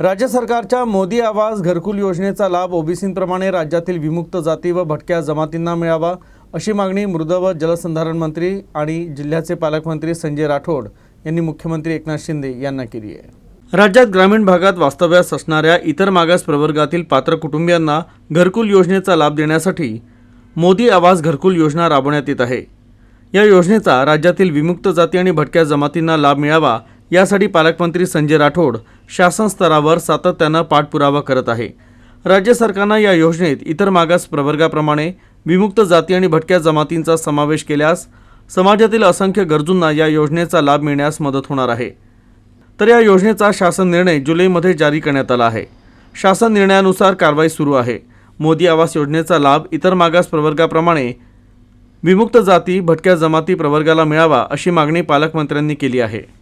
राज्य सरकारच्या मोदी आवास घरकुल योजनेचा लाभ ओबीसींप्रमाणे राज्यातील विमुक्त जाती व भटक्या जमातींना मिळावा अशी मागणी मृद व जलसंधारण मंत्री आणि जिल्ह्याचे पालकमंत्री संजय राठोड यांनी मुख्यमंत्री एकनाथ शिंदे यांना केली आहे. राज्यात ग्रामीण भागात वास्तव्यास असणाऱ्या इतर मागास प्रवर्गातील पात्र कुटुंबियांना घरकुल योजनेचा लाभ देण्यासाठी मोदी आवास घरकुल योजना राबवण्यात येत आहे. या योजनेचा राज्यातील विमुक्त जाती आणि भटक्या जमातींना लाभ मिळावा यासाठी पालकमंत्री संजय राठोड शासन स्तरावर सातत्यानं पाठपुरावा करत आहे. राज्य सरकारनं या योजनेत इतर मागास प्रवर्गाप्रमाणे विमुक्त जाती आणि भटक्या जमातींचा समावेश केल्यास समाजातील असंख्य गरजूंना या योजनेचा लाभ मिळण्यास मदत होणार आहे. तर या योजनेचा शासन निर्णय जुलैमध्ये जारी करण्यात आला आहे. शासन निर्णयानुसार कारवाई सुरू आहे. मोदी आवास योजनेचा लाभ इतर मागास प्रवर्गाप्रमाणे विमुक्त जाती भटक्या जमाती प्रवर्गाला मिळावा अशी मागणी पालकमंत्र्यांनी केली आहे.